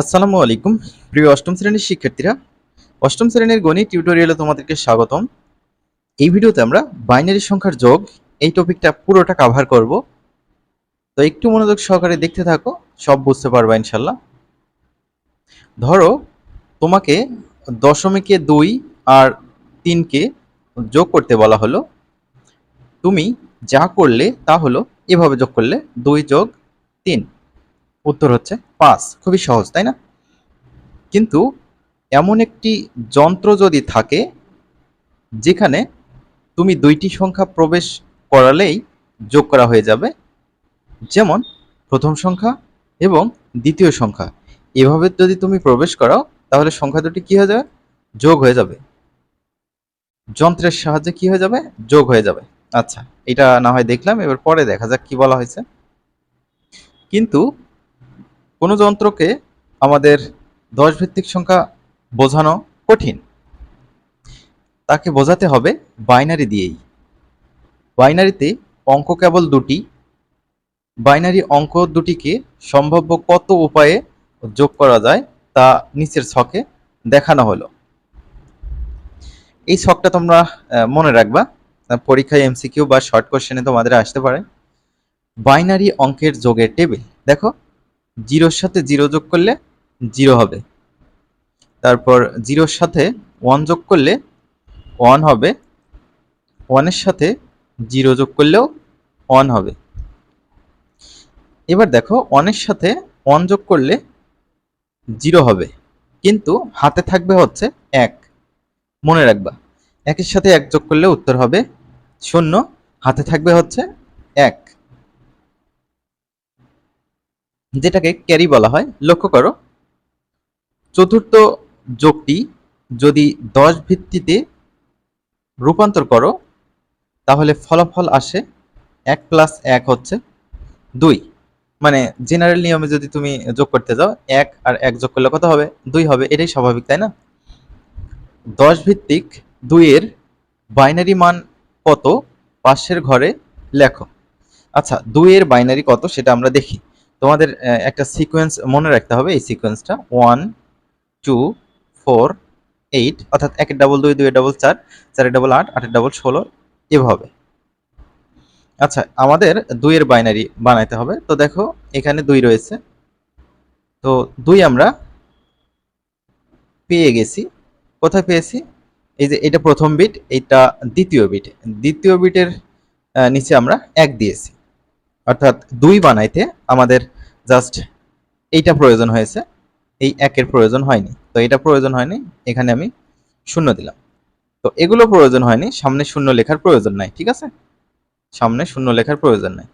আসসালামু আলাইকুম। প্রিয় অষ্টম শ্রেণির শিক্ষার্থীরা, অষ্টম শ্রেণির গণিত টিউটোরিয়ালে তোমাদেরকে স্বাগতম। এই ভিডিওতে আমরা বাইনারি সংখ্যার যোগ, এই টপিকটা পুরোটা কাভার করব। তো একটু মনোযোগ সহকারে দেখতে থাকো, সব বুঝতে পারবা ইনশাল্লাহ ধরো, তোমাকে দশমিকে দুই আর তিনকে যোগ করতে বলা হলো। তুমি যা করলে তা হলো এভাবে যোগ করলে দুই যোগ তিন। উত্তর হচ্ছে পাঁচ খুবই সহজ, তাই না? কিন্তু এমন একটি যন্ত্র যদি থাকে, যেখানে তুমি দুইটি সংখ্যা প্রবেশ করালেই যোগ করা হয়ে যাবে, যেমন প্রথম সংখ্যা এবং দ্বিতীয় সংখ্যা। এভাবে যদি তুমি প্রবেশ করাও, তাহলে সংখ্যা দুটি কি হয়ে যাবে? যোগ হয়ে যাবে। যন্ত্রের সাহায্যে কি হয়ে যাবে? যোগ হয়ে যাবে। আচ্ছা এটা না হয় দেখলাম, এবার পরে দেখা যাক কি বলা হয়েছে। কিন্তু কোনো যন্ত্রকে আমাদের দশ ভিত্তিক সংখ্যা বোঝানো কঠিন। তাকে বোঝাতে হবে বাইনারি দিয়েই। বাইনারিতে অঙ্ক কেবল দুটি, বাইনারি অঙ্ক দুটিকে সম্ভাব্য কত উপায়ে যোগ করা যায় তা নিচের ছকে দেখানো হলো। এই ছকটা তোমরা মনে রাখবা পরীক্ষায় এমসিকিউ বা শর্ট কোশ্চেনে তোমাদের আসতে পারে। বাইনারি অঙ্কের যোগের টেবিল দেখো জিরোর সাথে জিরো যোগ করলে জিরো হবে। তারপর জিরোর সাথে ওয়ান যোগ করলে ওয়ান হবে। ওয়ানের সাথে জিরো যোগ করলেও ওয়ান হবে। এবার দেখো, ওয়ানের সাথে ওয়ান যোগ করলে জিরো হবে। কিন্তু হাতে থাকবে হচ্ছে এক। মনে রাখবা, একের সাথে এক যোগ করলে উত্তর হবে শূন্য, হাতে থাকবে হচ্ছে এক। যেটাকে ক্যারি বলা হয়, লক্ষ্য করো। চতুর্থ যোগটি যদি দশ ভিত্তিতে রূপান্তর করো, তাহলে ফলাফল আসে এক প্লাস এক হচ্ছে দুই। মানে জেনারেল নিয়মে যদি তুমি যোগ করতে যাও, এক আর এক যোগ করলে কত হবে? দুই হবে, এটাই স্বাভাবিক, তাই না? দশ ভিত্তিক দুইয়ের বাইনারি মান কত? পাশের ঘরে লেখো। আচ্ছা দুইয়ের বাইনারি কত? সেটা আমরা দেখি। তোমাদের একটা সিকোয়েন্স মনে রাখতে হবে। এই সিকোয়েন্সটা ওয়ান টু ফোর এইট অর্থাৎ একের ডাবল দুই দুই ডাবল চার, চারের ডাবল আট, আটের ডাবল ষোলো, এভাবে। আচ্ছা আমাদের দুইয়ের বাইনারি বানাইতে হবে। তো দেখো, এখানে দুই রয়েছে। তো দুই আমরা পেয়ে গেছি। কোথায় পেয়েছি? এই যে এটা প্রথম বিট এটা দ্বিতীয় বিট দ্বিতীয় বিটের নিচে আমরা এক দিয়েছি। অর্থাৎ দুই বানাইতে আমাদের জাস্ট এইটা প্রয়োজন হয়েছে, এই একের প্রয়োজন হয়নি। তো এটা প্রয়োজন হয়নি, এখানে আমি শূন্য দিলাম। তো এগুলো প্রয়োজন হয়নি, সামনে শূন্য লেখার প্রয়োজন নাই, ঠিক আছে? সামনে শূন্য লেখার প্রয়োজন নাই।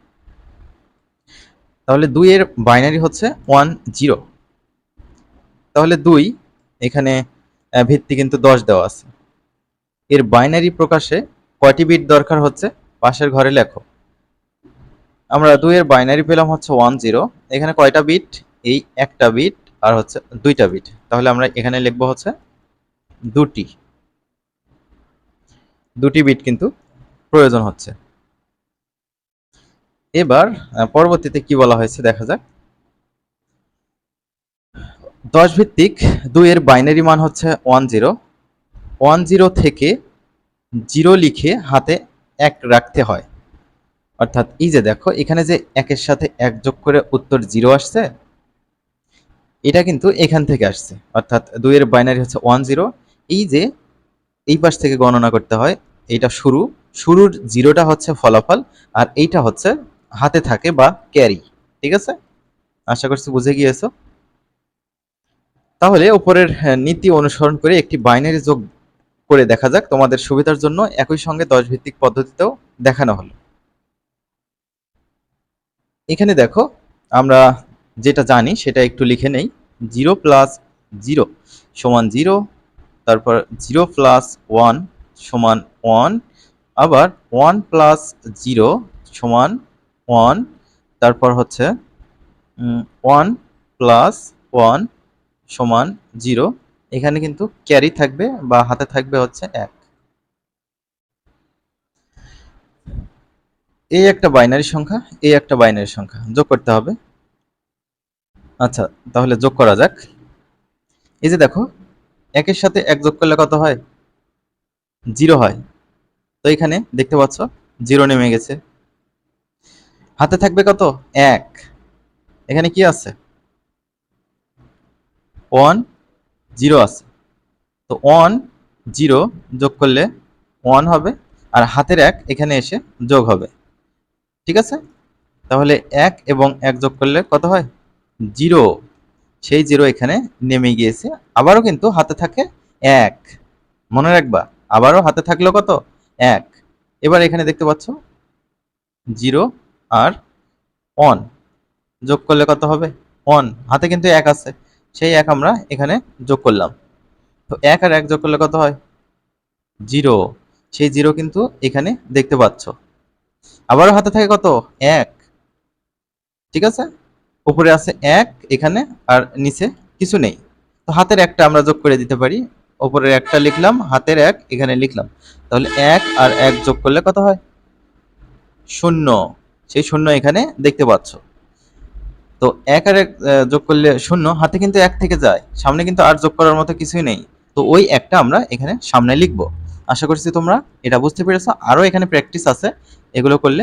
তাহলে দুই এর বাইনারি হচ্ছে ওয়ান জিরো তাহলে দুই, এখানে ভিত্তি কিন্তু দশ দেওয়া আছে। এর বাইনারি প্রকাশে কয়টি বিট দরকার হচ্ছে? পাশের ঘরে লেখো। আমরা দুইয়ের বাইনারি পেলাম হচ্ছে ওয়ান জিরো এখানে কয়টা বিট এই একটা বিট আর হচ্ছে দুইটা বিট তাহলে আমরা এখানে লিখব হচ্ছে দুটি। দুটি বিট কিন্তু প্রয়োজন হচ্ছে। এবার পরবর্তীতে কি বলা হয়েছে দেখা যাক। দশ ভিত্তিক দুইয়ের বাইনারি মান হচ্ছে ওয়ান জিরো ওয়ান জিরো থেকে জিরো লিখে হাতে এক রাখতে হয়। অর্থাৎ এই যে দেখো এখানে যে একের সাথে এক যোগ করে উত্তর জিরো আসছে এটা কিন্তু এখান থেকে আসছে। অর্থাৎ দুইয়ের বাইনারি হচ্ছে ওয়ান জিরো এই যে এই পাশ থেকে গণনা করতে হয় এইটা শুরু। শুরুর জিরোটা হচ্ছে ফলাফল আর এইটা হচ্ছে হাতে থাকে বা ক্যারি ঠিক আছে? আশা করছি বুঝে গিয়েছো? তাহলে উপরের আহ, নীতি অনুসরণ করে একটি বাইনারি যোগ করে দেখা যাক। তোমাদের সুবিধার জন্য একই সঙ্গে দশ ভিত্তিক পদ্ধতিতেও দেখানো হলো। এখানে দেখো, আমরা যেটা জানি সেটা একটু লিখে নেই। জিরো প্লাস জিরো সমান জিরো, তারপর জিরো প্লাস ওয়ান সমান ওয়ান, আবার ওয়ান প্লাস জিরো সমান ওয়ান, তারপর হচ্ছে ওয়ান প্লাস ওয়ান সমান জিরো। এখানে কিন্তু ক্যারি থাকবে বা হাতে থাকবে হচ্ছে এক। এই একটা বাইনারি সংখ্যা এই একটা বাইনারি সংখ্যা, যোগ করতে হবে। আচ্ছা তাহলে যোগ করা যাক। এই যে দেখো, একের সাথে এক যোগ করলে কত হয়? জিরো হয়। তো এখানে দেখতে পাচ্ছ, জিরো নেমে গেছে। হাতে থাকবে কত? এক। এখানে কি আছে? ওয়ান, জিরো আছে। তো ওয়ান, জিরো যোগ করলে ওয়ান হবে, আর হাতের এক এখানে এসে যোগ হবে। ঠিক আছে? তাহলে এক এবং এক যোগ করলে কত হয়? জিরো। সেই জিরো এখানে নেমে গিয়েছে। আবারও কিন্তু হাতে থাকে এক। মনে রাখবা, আবারও হাতে থাকল কত? এক। এবার এখানে দেখতে পাচ্ছ, জিরো আর অন যোগ করলে কত হবে? অন হাতে কিন্তু এক আছে। সেই এক আমরা এখানে যোগ করলাম। তো এক আর এক যোগ করলে কত হয়? জিরো। সেই জিরো কিন্তু এখানে দেখতে পাচ্ছ। আবারও হাতে থাকে কত? এক। ঠিক আছে? উপরে আছে এক এখানে, আর নিচে কিছু নেই। তো হাতের একটা আমরা যোগ করে দিতে পারি। উপরের একটা লিখলাম, হাতের এক এখানে লিখলাম। তাহলে এক আর এক যোগ করলে কত হয়? শূন্য। সেই শূন্য এখানে দেখতে পাচ্ছ। তো এক আর এক যোগ করলে শূন্য, হাতে কিন্তু এক থেকে যায়। সামনে কিন্তু আর যোগ করার মতো কিছুই নেই। তো ওই একটা আমরা এখানে সামনে লিখব। আশা করছি তোমরা এটা বুঝতে পেরেছ। আরও এখানে প্র্যাকটিস আছে। এগুলো করলে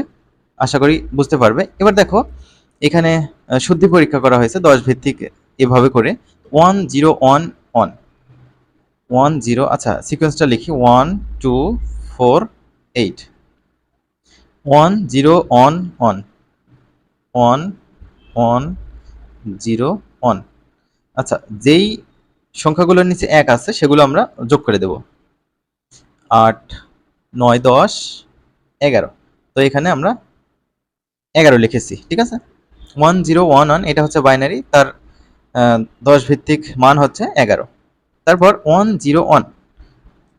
আশা করি বুঝতে পারবে। এবার দেখো, এখানে শুদ্ধি পরীক্ষা করা হয়েছে দশ ভিত্তিক এভাবে করে। One zero one one one zero আচ্ছা সিকোয়েন্সটা লিখি। One two four eight one zero one one one one zero one আচ্ছা যেই সংখ্যাগুলোর নিচে এক আছে, সেগুলো আমরা যোগ করে দেব। আট, নয়, দশ, এগারো। তো এখানে আমরা এগারো লিখেছি, ঠিক আছে? ওয়ান জিরো ওয়ান ওয়ান এটা হচ্ছে বাইনারি তার দশ ভিত্তিক মান হচ্ছে এগারো। তারপর one zero one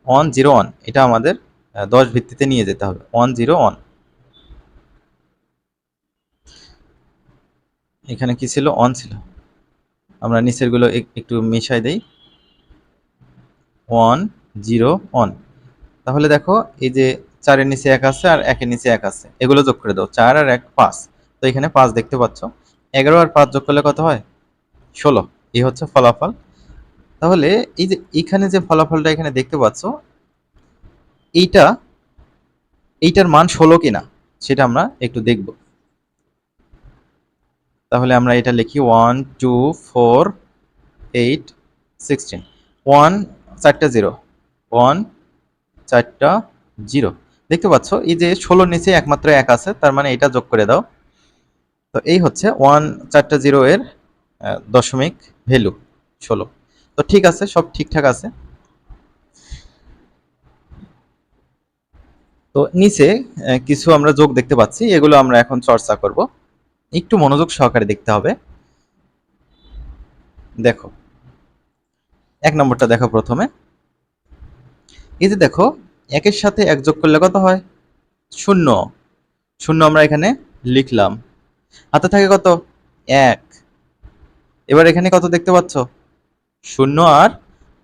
one zero one এটা আমাদের দশ ভিত্তিতে নিয়ে যেতে হবে ওয়ান জিরো ওয়ান এখানে কি ছিল? অন ছিল। আমরা নিচেরগুলো এক- একটু মিশাই দেই। ওয়ান জিরো ওয়ান তাহলে দেখো, এই যে চারের নিচে এক আছে আর একের নিচে এক আছে। এগুলো যোগ করে দাও, চার আর এক, পাঁচ। তো এখানে পাঁচ দেখতে পাচ্ছ। এগারো আর পাঁচ যোগ করলে কত হয়? ষোলো। এই হচ্ছে ফলাফল। তাহলে এই যে এখানে যে ফলাফলটা এখানে দেখতে পাচ্ছ, এইটা, এইটার মান ষোলো কিনা, সেটা আমরা একটু দেখব। তাহলে আমরা এটা লিখি one, two, four, eight, sixteen. One, চারটা জিরো। ওয়ান, চারটা জিরো। দেখতে পাচ্ছ? এই যে ষোলোর নিচে একমাত্র এক আছে, তার মানে এটা যোগ করে দাও। তো এই হচ্ছে ওয়ান চারটা জিরো এর দশমিক ভ্যালু, ষোলো। তো ঠিক আছে, সব ঠিকঠাক আছে। তো নিচে কিছু আমরা যোগ দেখতে পাচ্ছি, এগুলো আমরা এখন চর্চা করব। একটু মনোযোগ সহকারে দেখতে হবে। দেখো, এক নম্বরটা দেখো প্রথমে। এই যে দেখো একের সাথে এক যোগ করলে কত হয়? শূন্য। শূন্য আমরা এখানে লিখলাম। হাতে থাকে কত? এক। এবার এখানে কত দেখতে পাচ্ছ? শূন্য আর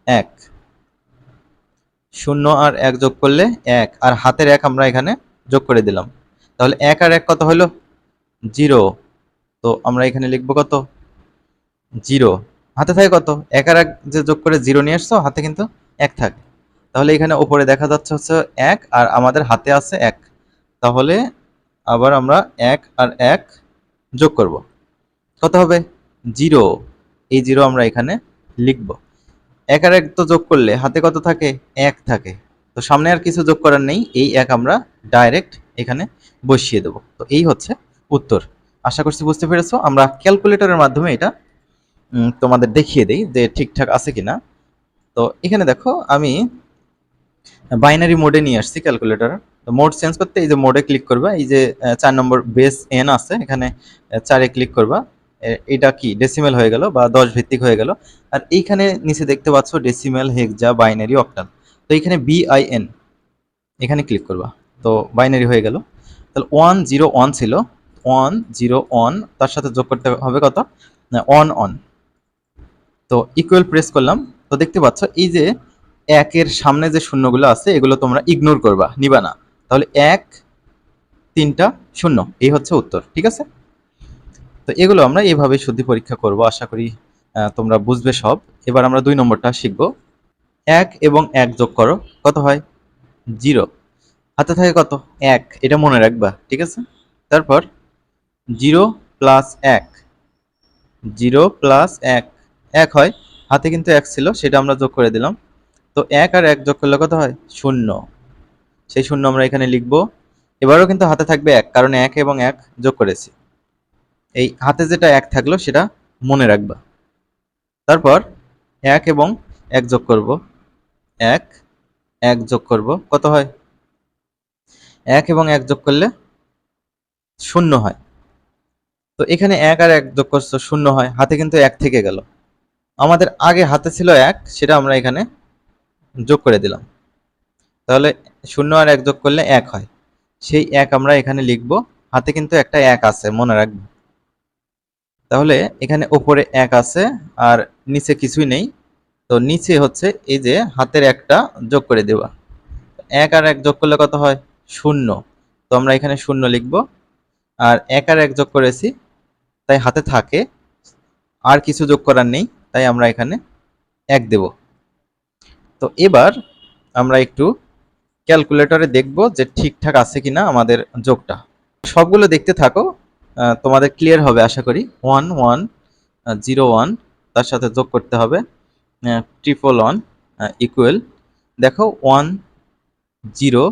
এক। শূন্য আর এক যোগ করলে এক। আর হাতের এক আমরা এখানে যোগ করে দিলাম। তাহলে এক আর এক কত হলো? জিরো। তো আমরা এখানে লিখব কত? জিরো। হাতে থাকে কত? এক আর এক যে যোগ করে জিরো নিয়ে আসছো, হাতে কিন্তু এক থাকে। তাহলে এখানে ওপরে দেখা যাচ্ছে হচ্ছে এক আর আমাদের হাতে আছে এক। তাহলে আবার আমরা এক আর এক যোগ করব। কত হবে? জিরো। এই জিরো আমরা এখানে লিখব। এক আর এক তো যোগ করলে হাতে কত থাকে? এক থাকে। তো সামনে আর কিছু যোগ করার নেই। এই এক আমরা ডাইরেক্ট এখানে বসিয়ে দেব। তো এই হচ্ছে উত্তর। আশা করছি বুঝতে পেরেছ। আমরা ক্যালকুলেটরের মাধ্যমে এটা তোমাদের দেখিয়ে দেই যে ঠিকঠাক আছে কিনা। তো এখানে দেখো আমি বাইনারি মোডে নিয়ে আসছি ক্যালকুলেটর তো মোড চেঞ্জ করতে এই যে মোডে ক্লিক করবা, এই যে চার নম্বর বেস এন আছে, এখানে চারে ক্লিক করবা। এটা কি? ডেসিমেল হয়ে গেল বা দশ ভিত্তিক হয়ে গেল। আর এইখানে নিচে দেখতে পাচ্ছ ডেসিমেল হেক্সা বাইনারি অক্টাল তো এখানে বিআইএন এখানে ক্লিক করবা। তো বাইনারি হয়ে গেল। তাহলে ওয়ান জিরো ওয়ান ছিল। ওয়ান জিরো ওয়ান তার সাথে যোগ করতে হবে কত? অন অন তো ইকুয়াল প্রেস করলাম। তো দেখতে পাচ্ছ এই যে একের সামনে যে শূন্যগুলো আছে, এগুলো তোমরা ইগনোর করবা, নিবা না। তাহলে এক, তিনটা শূন্য, এই হচ্ছে উত্তর, ঠিক আছে? তো এগুলো আমরা এইভাবেই শুদ্ধি পরীক্ষা করব, আশা করি তোমরা বুঝবে সব। এবার আমরা দুই নম্বরটা শিখব। এক এবং এক যোগ করো, কত হয়? জিরো। হাতে থাকে কত? এক, এটা মনে রাখবা, ঠিক আছে? তারপর জিরো প্লাস এক, জিরো প্লাস এক এক হয়। হাতে কিন্তু এক ছিল, সেটা আমরা যোগ করে দিলাম। তো এক আর এক যোগ করলে কত হয়? শূন্য। সেই শূন্য আমরা এখানে লিখব। এবারও কিন্তু হাতে থাকবে এক, কারণ এক এবং এক যোগ করেছি। এই হাতে যেটা এক থাকল সেটা মনে রাখবা। তারপর এক এবং এক যোগ করব। এক এক যোগ করব। কত হয়? এক এবং এক যোগ করলে শূন্য হয়। তো এখানে এক আর এক যোগ করছ, শূন্য হয়। হাতে কিন্তু এক থেকে গেল। আমাদের আগে হাতে ছিল এক, সেটা আমরা এখানে যোগ করে দিলাম। তাহলে শূন্য আর এক যোগ করলে এক হয়। সেই এক আমরা এখানে লিখব, হাতে কিন্তু একটা এক আছে, মনে রাখব। তাহলে এখানে ওপরে এক আছে আর নিচে কিছুই নেই। তো নিচে হচ্ছে এই যে হাতের একটা যোগ করে দেওয়া। এক আর এক যোগ করলে কত হয়? শূন্য। তো আমরা এখানে শূন্য লিখব। আর এক আর এক যোগ করেছি, তাই হাতে থাকে। আর কিছু যোগ করার নেই, তাই আমরা এখানে এক দেব। তো এবার আমরা একটু ক্যালকুলেটরে দেখব যে ঠিকঠাক আছে কিনা আমাদের যোগটা। সবগুলো দেখতে থাকো তোমাদের ক্লিয়ার হবে আশা করি। ওয়ান ওয়ান জিরো ওয়ান তার সাথে যোগ করতে হবে। ট্রিপল ওয়ান ইকুয়াল দেখো one zero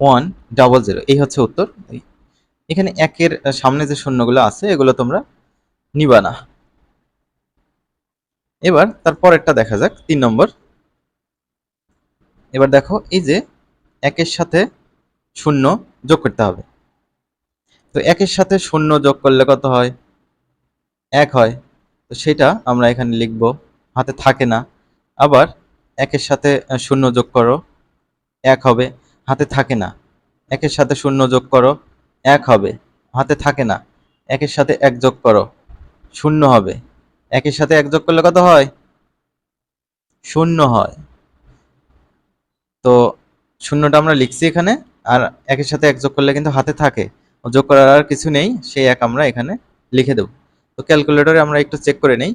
one double zero এই হচ্ছে উত্তর। এখানে একের সামনে যে শূন্যগুলো আছে, এগুলো তোমরা নিবা না। এবার তার পরেরটা দেখা যাক, তিন নম্বর। এবার দেখো, এই যে একের সাথে শূন্য যোগ করতে হবে। তো একের সাথে শূন্য যোগ করলে কত হয়? এক হয়। তো সেটা আমরা এখানে লিখব, হাতে থাকে না। আবার একের সাথে শূন্য যোগ করো, এক হবে। হাতে থাকে না। একের সাথে শূন্য যোগ করো, এক হবে। হাতে থাকে না। একের সাথে এক যোগ করো, শূন্য হবে। একের সাথে এক যোগ করলে কত হয়? শূন্য হয়। তো শূন্যটা আমরা লিখছি এখানে, আর একের সাথে এক যোগ করলে কিন্তু হাতে থাকে। যোগ করার আর কিছু নেই, সেই এক আমরা এখানে লিখে দেব। তো ক্যালকুলেটরে আমরা একটু চেক করে নেই।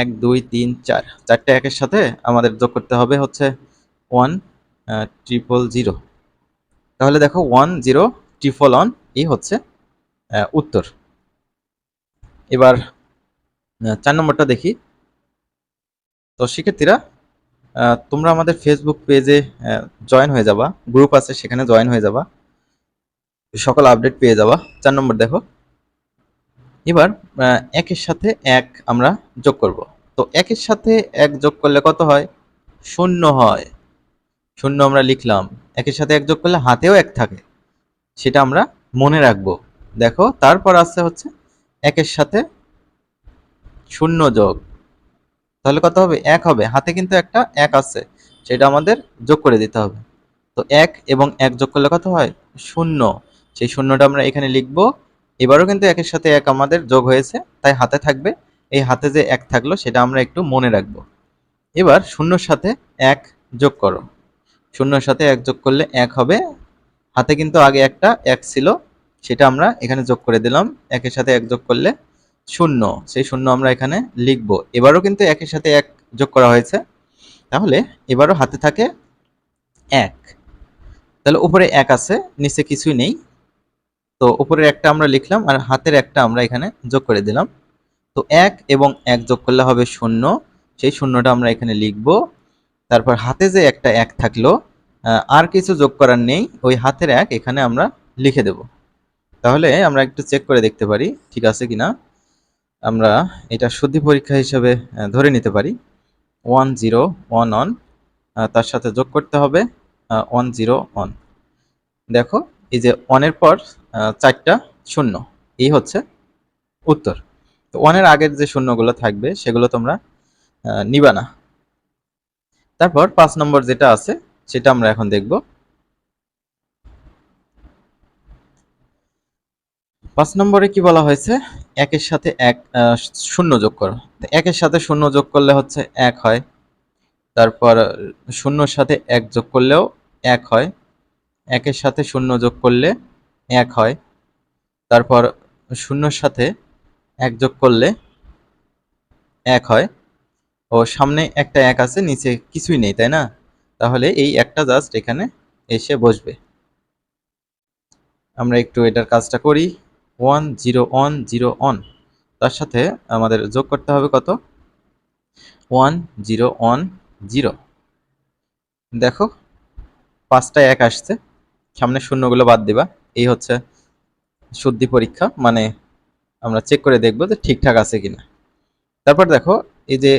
এক, দুই, তিন, চার। চারটে একের সাথে আমাদের যোগ করতে হবে হচ্ছে ওয়ান ট্রিপল জিরো। তাহলে দেখো ওয়ান, জিরো, ট্রিপল ওয়ান, এই হচ্ছে উত্তর। এবার চার নম্বরটা দেখি। তো শিক্ষার্থীরা তোমরা আমাদের ফেসবুক পেজে জয়েন হয়ে যাবা। গ্রুপ আছে, সেখানে জয়েন হয়ে যাবা। সকল আপডেট পেয়ে যাবা। চার নম্বর দেখো। এবার একের সাথে এক আমরা যোগ করব। তো একের সাথে এক যোগ করলে কত হয়? শূন্য হয়। শূন্য আমরা লিখলাম। একের সাথে এক যোগ করলে হাতেও এক থাকে। সেটা আমরা মনে রাখব। দেখো, তারপর আসছে হচ্ছে একের সাথে শূন্য যোগ। তাহলে কত হবে? এক হবে। হাতে কিন্তু একটা এক আছে। সেটা আমাদের যোগ করে দিতে হবে। তো এক এবং এক যোগ করলে কত হয়? শূন্য। সেই শূন্যটা আমরা এখানে লিখব। এবারও কিন্তু একের সাথে এক আমাদের যোগ হয়েছে। তাই হাতে থাকবে। এই হাতে যে এক থাকল, সেটা আমরা একটু মনে রাখব। এবার শূন্যর সাথে এক যোগ করো। শূন্যর সাথে এক যোগ করলে এক হবে। হাতে কিন্তু আগে একটা এক ছিল। সেটা আমরা এখানে যোগ করে দিলাম। একের সাথে এক যোগ করলে শূন্য, সেই শূন্য আমরা এখানে লিখব। এবারও কিন্তু একের সাথে এক যোগ করা হয়েছে। তাহলে এবারও হাতে থাকে এক। তাহলে উপরে এক আছে, নিচে কিছুই নেই। তো উপরের একটা আমরা লিখলাম আর হাতের একটা আমরা এখানে যোগ করে দিলাম। তো এক এবং এক যোগ করলে হবে শূন্য। সেই শূন্যটা আমরা এখানে লিখব। তারপর হাতে যে একটা এক থাকল আর কিছু যোগ করার নেই, ওই হাতের এক এখানে আমরা লিখে দেব। তাহলে আমরা একটু চেক করে দেখতে পারি, ঠিক আছে কিনা? আমরা এটা শুদ্ধি পরীক্ষা হিসেবে ধরে নিতে পারি। ওয়ান জিরো, ওয়ান অন তার সাথে যোগ করতে হবে ওয়ান জিরো, ওয়ান। দেখো, এই যে ওয়ানের পর চারটা শূন্য, এই হচ্ছে উত্তর। তো ওয়ানের আগের যে শূন্যগুলো থাকবে, সেগুলো তোমরা নিবা না। তারপর পাঁচ নম্বর যেটা আছে, সেটা আমরা এখন দেখব। পাঁচ নম্বরে কি বলা হয়েছে? একের সাথে এক শূন্য যোগ করো। একের সাথে শূন্য যোগ করলে হচ্ছে এক হয়। তারপর শূন্যর সাথে এক যোগ করলেও এক হয়। একের সাথে শূন্য যোগ করলে এক হয়। তারপর শূন্যর সাথে এক যোগ করলে এক হয়। ও সামনে একটা এক আছে, নিচে কিছুই নেই, তাই না? তাহলে এই একটা জাস্ট এখানে এসে বসবে। আমরা একটু এটার কাজটা করি। One zero one zero one তার সাথে আমাদের যোগ করতে হবে কত? ওয়ান জিরো ওয়ান জিরো দেখো, পাঁচটা এক আসছে। সামনে শূন্যগুলো বাদ দিবা। এই হচ্ছে শুদ্ধি পরীক্ষা মানে আমরা চেক করে দেখব যে ঠিকঠাক আছে কিনা। তারপর দেখো, এই যে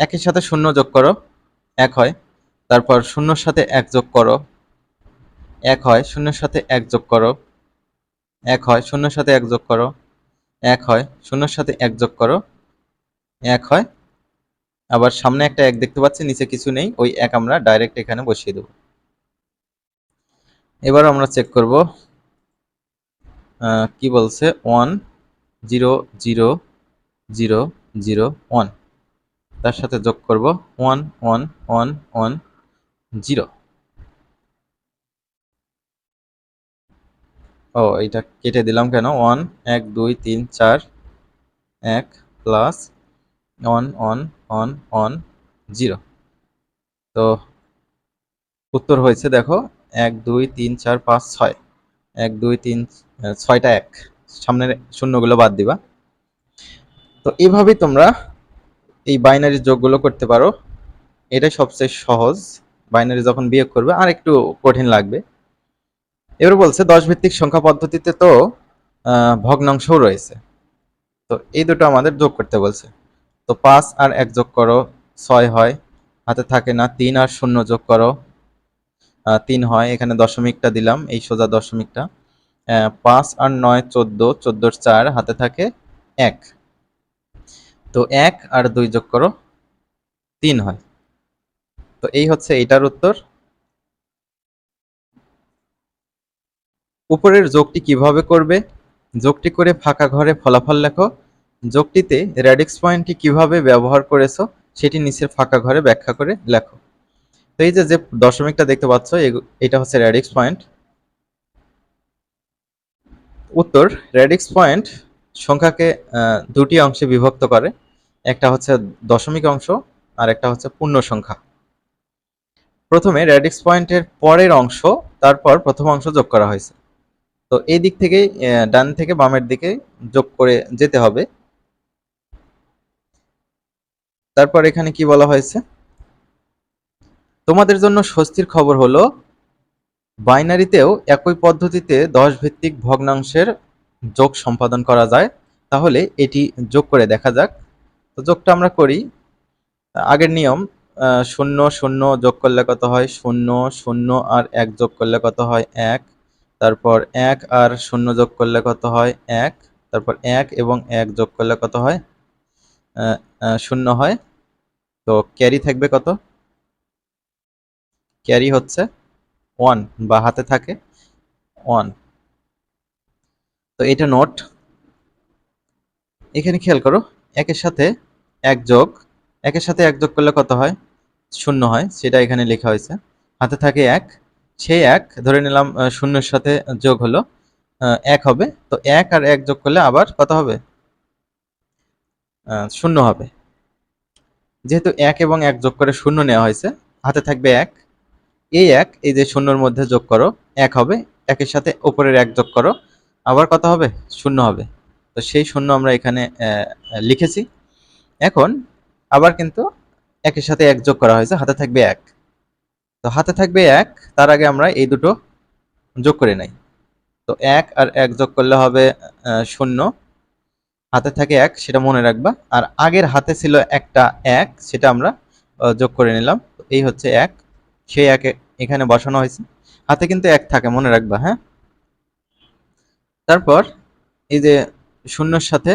একের সাথে শূন্য যোগ করো, এক হয়। তারপর শূন্যর সাথে এক যোগ করো, এক হয়। শূন্যের সাথে এক যোগ করো। এক হয়, শূন্যের সাথে এক যোগ করো। এক হয়, শূন্যের সাথে এক যোগ করো। এক হয়, আবার সামনে একটা এক দেখতে পাচ্ছি, নিচে কিছু নেই, ওই এক আমরা ডাইরেক্ট এখানে বসিয়ে দেব। এবার আমরা চেক করব কি বলছে? One zero zero zero zero one তার সাথে যোগ করব। One one one one zero ও এটা কেটে দিলাম কেন? ওয়ান এক, দুই, তিন, চার, এক plus one one one one zero তো উত্তর হয়েছে দেখো, এক, দুই, তিন, চার, পাঁচ, ছয়। এক, দুই, তিন ছয়টা এক। সামনের শূন্যগুলো বাদ দিবা। তো এইভাবেই তোমরা এই বাইনারি যোগগুলো করতে পারো। এটাই সবচেয়ে সহজ। বাইনারি যখন বিয়োগ করবে আর একটু কঠিন লাগবে। এবার বলছে দশ ভিত্তিক সংখ্যা পদ্ধতিতে তো ভগ্নাংশও রয়েছে। তো এই দুটো আমাদের যোগ করতে বলছে। তো পাঁচ আর এক যোগ করো, ছয় হয়, হাতে থাকে না, তিন আর শূন্য যোগ করো তিন হয়, এখানে দশমিকটা দিলাম, এই সোজা দশমিকটা। পাঁচ আর নয় চোদ্দ, চোদ্দোর চার, হাতে থাকে এক। তো এক আর দুই যোগ করো, তিন হয়। তো এই হচ্ছে এইটার উত্তর। উপরের যোগটি কীভাবে করবে? যোগটি করে ফাঁকা ঘরে ফলাফল লেখো। যোগটিতে র্যাডিক্স পয়েন্টটি কীভাবে ব্যবহার করেছ, সেটি নিচের ফাঁকা ঘরে ব্যাখ্যা করে লেখো। তো এই যে যে দশমিকটা দেখতে পাচ্ছ এটা হচ্ছে র্যাডিক্স পয়েন্ট। উত্তর র্যাডিক্স পয়েন্ট সংখ্যাকে দুটি অংশে বিভক্ত করে। একটা হচ্ছে দশমিক অংশ, আর একটা হচ্ছে পূর্ণ সংখ্যা। প্রথমে র্যাডিক্স পয়েন্টের পরের অংশ, তারপর প্রথম অংশ যোগ করা হয়েছে। তো এই দিক থেকে ডান থেকে বামের দিকে যোগ করে যেতে হবে। তারপর এখানে কি বলা হয়েছে? তোমাদের জন্য স্বস্তির খবর হলো, বাইনারিতেও একই পদ্ধতিতে দশ ভিত্তিক ভগ্নাংশের যোগ সম্পাদন করা যায়। তাহলে এটি যোগ করে দেখা যাক। তো যোগটা আমরা করি, আগের নিয়ম শূন্য শূন্য যোগ করলে কত হয়? শূন্য শূন্য আর এক যোগ করলে কত হয়? এক। তারপর এক আর শূন্য যোগ করলে কত হয়? এক। তারপর এক এবং এক যোগ করলে কত হয়? শূন্য হয়। তো ক্যারি থাকবে কত? ক্যারি হচ্ছে ওয়ান বা হাতে থাকে ওয়ান তো এটা নোট এখানে খেয়াল করো, একের সাথে এক যোগ, একের সাথে এক যোগ করলে কত হয়? শূন্য হয়, সেটা এখানে লেখা হয়েছে। হাতে থাকে এক সেই এক, ধরে নিলাম শূন্যের সাথে যোগ হলো এক হবে, তো এক আর এক যোগ করলে আবার কত হবে? শূন্য হবে। যেহেতু এক এবং এক যোগ করে শূন্য নেওয়া হয়েছে, হাতে থাকবে এক। এই এক, এই যে শূন্যর মধ্যে যোগ করো, এক হবে, একের সাথে ওপরের এক যোগ করো, আবার কত হবে? শূন্য হবে। তো সেই শূন্য আমরা এখানে লিখেছি। এখন আবার কিন্তু একের সাথে এক যোগ করা হয়েছে, হাতে থাকবে এক। তো হাতে থাকবে এক, তার আগে আমরা এই দুটো যোগ করে নেই। তো এক আর এক যোগ করলে হবে শূন্য। হাতে থাকে এক, সেটা মনে রাখবা। আর আগের হাতে ছিল একটা এক, সেটা আমরা যোগ করে নিলাম। এই হচ্ছে এক। সেই একে এখানে বসানো হয়েছে। হাতে কিন্তু এক থাকে, মনে রাখবা হ্যাঁ? তারপর এই যে শূন্যর সাথে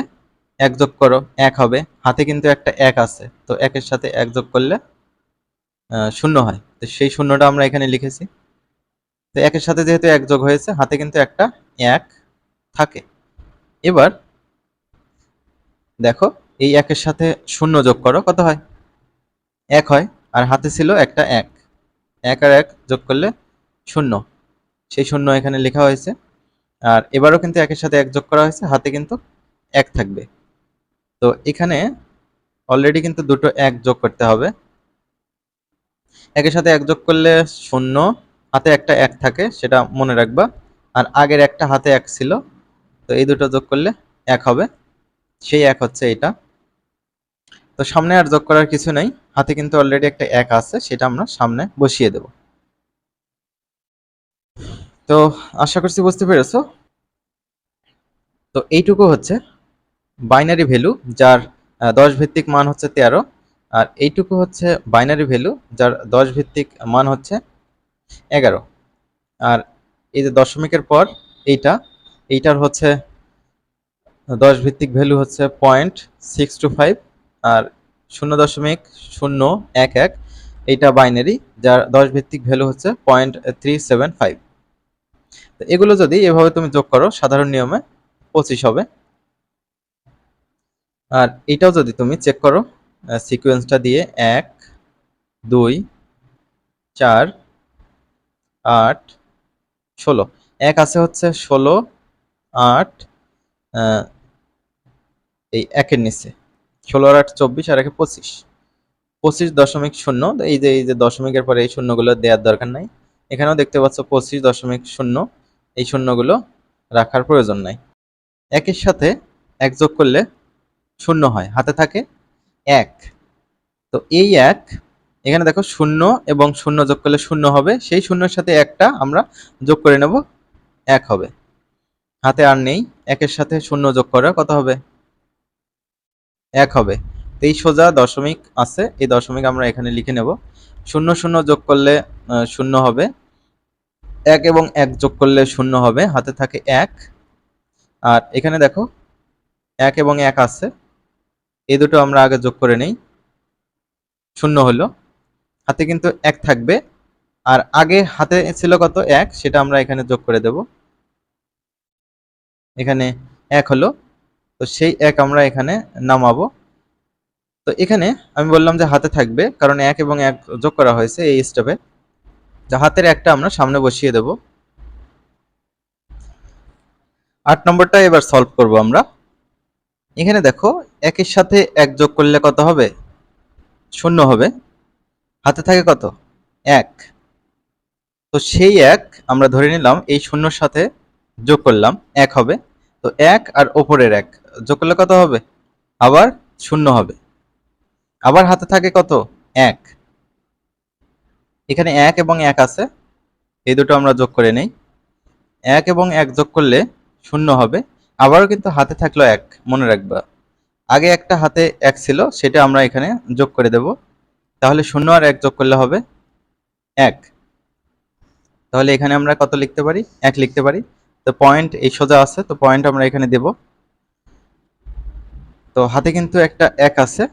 এক যোগ করো, এক হবে। হাতে কিন্তু একটা এক আছে। তো একের সাথে এক যোগ করলে শূন্য হয়। তো সেই শূন্যটা আমরা এখানে লিখেছি। তো একের সাথে যেহেতু এক যোগ হয়েছে, হাতে কিন্তু একটা এক থাকে। এবার দেখো, এই একের সাথে শূন্য যোগ করো, কত হয়? এক হয়, আর হাতে ছিল একটা এক। এক আর এক যোগ করলে শূন্য। সেই শূন্য এখানে লেখা হয়েছে। আর এবারও কিন্তু একের সাথে এক যোগ করা হয়েছে, হাতে কিন্তু এক থাকবে। তো এখানে অলরেডি কিন্তু দুটো এক যোগ করতে হবে। একের সাথে এক যোগ করলে শূন্য, হাতে একটা এক থাকে, সেটা মনে রাখবা। আর আগের একটা হাতে এক ছিল, তো এই দুটো যোগ করলে এক হবে। সেই এক হচ্ছে এটা তো সামনে আর যোগ করার কিছু নেই। হাতে কিন্তু অলরেডি একটা এক আছে, সেটা আমরা সামনে বসিয়ে দেব। তো আশা করছি বুঝতে পেরেছ? তো এইটুকু হচ্ছে বাইনারি ভ্যালু যার দশ ভিত্তিক মান হচ্ছে তেরো। আর এইটুকু হচ্ছে বাইনারি ভ্যালু যার দশ ভিত্তিক মান হচ্ছে এগারো। আর এই যে দশমিকের পর এইটা, এইটার হচ্ছে দশ ভিত্তিক ভ্যালু হচ্ছে পয়েন্ট সিক্স টু ফাইভ আর শূন্য দশমিক শূন্য এক এক, এইটা বাইনারি যার দশ ভিত্তিক ভ্যালু হচ্ছে পয়েন্ট থ্রি সেভেন ফাইভ তো এগুলো যদি এভাবে তুমি যোগ করো, সাধারণ নিয়মে পঁচিশ হবে। আর এটাও যদি তুমি চেক করো সিকোয়েন্সটা দিয়ে এক, দুই, চার, আট, ষোলো। এক আছে হচ্ছে ষোলো, আট এই একের নিচে। ষোলো আর আট চব্বিশ আর একে পঁচিশ। পঁচিশ দশমিক শূন্য, এই যে এই যে দশমিকের পরে এই শূন্যগুলো দেওয়ার দরকার নাই। এখানেও দেখতে পাচ্ছ পঁচিশ দশমিক শূন্য, এই শূন্যগুলো রাখার প্রয়োজন নাই। একের সাথে এক যোগ করলে শূন্য হয়, হাতে থাকে এক। তো এই এক, এখানে দেখো শূন্য এবং শূন্য যোগ করলে শূন্য হবে, সেই শূন্যের সাথে একটা আমরা যোগ করে নেব, এক হবে। হাতে আর নেই, একের সাথে শূন্য যোগ করে কত হবে? এক হবে। তো এই সোজা দশমিক আছে, এই দশমিক আমরা এখানে লিখে নেব। শূন্য শূন্য যোগ করলে শূন্য হবে। এক এবং এক যোগ করলে শূন্য হবে, হাতে থাকে এক। আর এখানে দেখো, এক এবং এক আছে। এই দুটো আমরা আগে যোগ করে নেই। শূন্য হলো। হাতে কিন্তু এক থাকবে। আর আগে হাতে ছিল কত? এক। সেটা আমরা এখানে যোগ করে দেব। এখানে এক হলো। তো সেই এক আমরা এখানে নামাবো। তো এখানে আমি বললাম যে হাতে থাকবে, কারণ এক এবং এক যোগ করা হয়েছে এই স্টেপে তো হাতের একটা আমরা সামনে বসিয়ে দেব। আট নম্বরটা এবার সলভ করব আমরা। এখানে দেখো, একের সাথে এক যোগ করলে কত হবে? শূন্য হবে। হাতে থাকে কত? এক। তো সেই এক আমরা ধরে নিলাম, এই শূন্যর সাথে যোগ করলাম, এক হবে। তো এক আর ওপরের এক, যোগ করলে কত হবে? আবার শূন্য হবে। আবার হাতে থাকে কত? এক। এখানে এক এবং এক আছে, এই দুটো আমরা যোগ করে নেই। এক এবং এক যোগ করলে শূন্য হবে। আবারও কিন্তু হাতে থাকল এক, মনে রাখবা। আগে একটা হাতে এক ছিল, সেটা আমরা এখানে যোগ করে দেব। তাহলে শূন্য আর এক যোগ করলে হবে এক। তাহলে এখানে আমরা কত লিখতে পারি? এক লিখতে পারি। তো পয়েন্ট এই সোজা আছে, তো পয়েন্ট আমরা এখানে দেব। তো হাতে কিন্তু একটা এক আছে।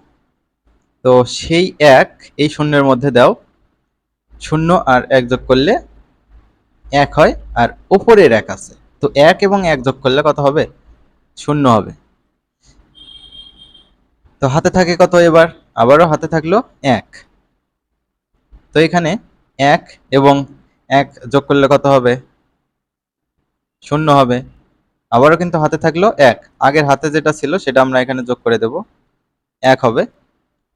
তো সেই এক এই শূন্যের মধ্যে দাও। শূন্য আর এক যোগ করলে এক হয়, আর উপরের এক আছে। তো এক এবং এক যোগ করলে কত হবে? শূন্য হবে। তো হাতে থাকে কত এবার? আবারও হাতে থাকল এক। তো এখানে এক এবং এক যোগ করলে কত হবে? শূন্য হবে। আবারও কিন্তু হাতে থাকল এক। আগের হাতে যেটা ছিল সেটা আমরা এখানে যোগ করে দেব। এক হবে।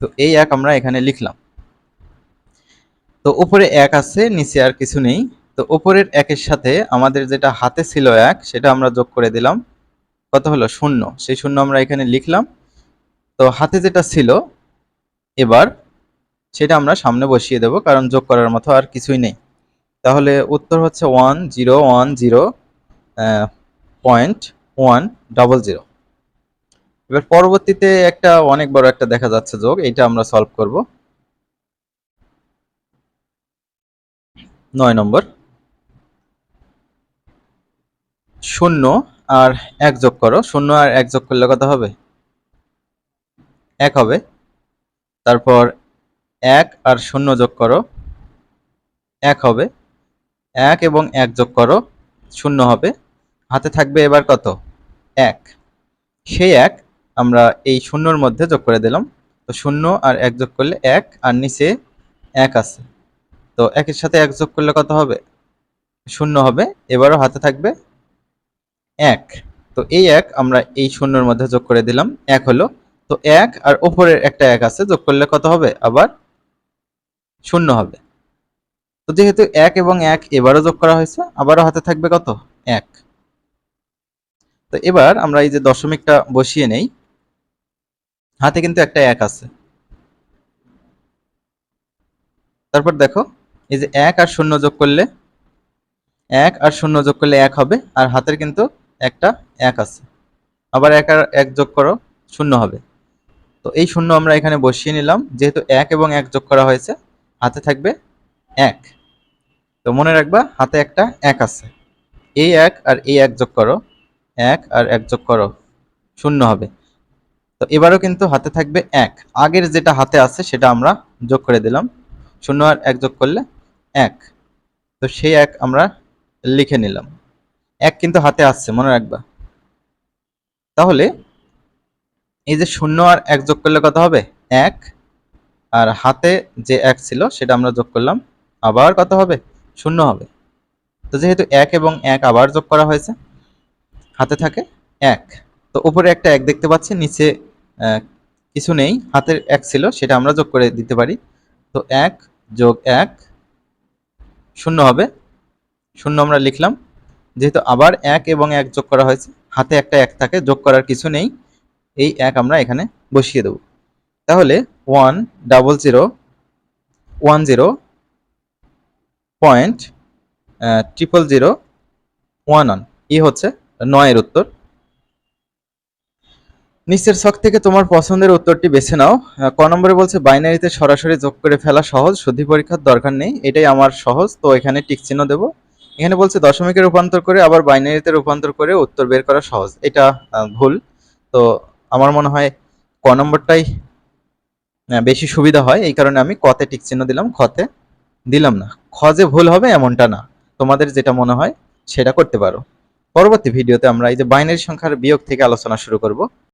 তো এই এক আমরা এখানে লিখলাম। তো উপরে এক আছে, নিচে আর কিছু নেই। তো উপরের একের সাথে আমাদের যেটা হাতে ছিল এক, সেটা আমরা যোগ করে দিলাম। কত হলো? শূন্য। সেই শূন্য আমরা এখানে লিখলাম। তো হাতে যেটা ছিল, এবার সেটা আমরা সামনে বসিয়ে দেব, কারণ যোগ করার মতো আর কিছুই নেই। তাহলে উত্তর হচ্ছে one, zero one, zero point one, double zero. এবার পরবর্তীতে একটা অনেক বড় একটা দেখা যাচ্ছে যোগ, এইটা আমরা সলভ করব। নয় নম্বর। শূন্য আর এক যোগ করো। শূন্য আর এক যোগ করলে কত হবে? এক হবে। তারপর এক আর শূন্য যোগ করো। এক হবে। এক এবং এক যোগ করো। শূন্য হবে। হাতে থাকবে এবার কত? এক। সেই এক আমরা এই শূন্যর মধ্যে যোগ করে দিলাম। তো শূন্য আর এক যোগ করলে এক আর নিচে এক আছে। তো একের সাথে এক যোগ করলে কত হবে? শূন্য হবে। এবারও হাতে থাকবে এক। তো এই এক আমরা এই শূন্যর মধ্যে যোগ করে দিলাম। এক হলো, তো এক আর ওপরের একটা এক আছে, যোগ করলে কত হবে? আবার শূন্য হবে। তো যেহেতু এক এবং এক এবারও যোগ করা হয়েছে, আবারও হাতে থাকবে কত? এক। তো এবার আমরা এই যে দশমিকটা বসিয়ে নেই, হাতে কিন্তু একটা এক আছে। তারপর দেখো, এই যে এক আর শূন্য যোগ করলে, এক আর শূন্য যোগ করলে এক হবে, আর হাতের কিন্তু একটা এক আছে। আবার এক আর এক যোগ করো, শূন্য হবে। তো এই শূন্য আমরা এখানে বসিয়ে নিলাম। যেহেতু এক এবং এক যোগ করা হয়েছে, হাতে থাকবে এক। তো মনে রাখবা, হাতে একটা এক আছে। এই এক আর এই এক যোগ করো। এক আর এক যোগ করো, শূন্য হবে। তো এবারও কিন্তু হাতে থাকবে এক। আগের যেটা হাতে আছে, সেটা আমরা যোগ করে দিলাম। শূন্য আর এক যোগ করলে এক। তো সেই এক আমরা লিখে নিলাম। এক কিন্তু হাতে আসছে, মনে রাখবা। তাহলে এই যে শূন্য আর এক যোগ করলে কত হবে? এক। আর হাতে যে এক ছিল, সেটা আমরা যোগ করলাম, আবার কত হবে? শূন্য হবে। তো যেহেতু এক এবং এক আবার যোগ করা হয়েছে, হাতে থাকে এক। তো উপরে একটা এক দেখতে পাচ্ছি, নিচে কিছু নেই, হাতের এক ছিল, সেটা আমরা যোগ করে দিতে পারি। তো এক যোগ এক, শূন্য হবে। শূন্য আমরা লিখলাম যেহেতু আবার এক এবং এক যোগ করা হয়েছে, হাতে একটা এক থাকে, যোগ করার কিছু নেই, এই এক আমরা এখানে বসিয়ে দেব। তাহলে one double zero one zero point triple zero one one ই হচ্ছে নয়ের উত্তর। নিচের ছক থেকে তোমার পছন্দের উত্তরটি বেছে নাও। ক নম্বরে বলছে, বাইনারিতে সরাসরি যোগ করে ফেলা সহজ, শুদ্ধি পরীক্ষার দরকার নেই, এটাই আমার সহজ, তো এখানে টিক চিহ্ন দেবো। এখানে বলছে দশমিকে রূপান্তর করে, আবার বাইনারিতে রূপান্তর করে উত্তর বের করা সহজ। এটা ভুল। তো আমার মনে হয় ক নম্বরটাই বেশি সুবিধা হয়। এই কারণে আমি কতে টিক চিহ্ন দিলাম খতে দিলাম না। খ যে ভুল হবে এমনটা না। তোমাদের যেটা মনে হয় সেটা করতে পারো। পরবর্তী ভিডিওতে আমরা এই যে বাইনারি সংখ্যার বিয়োগ থেকে আলোচনা শুরু করব।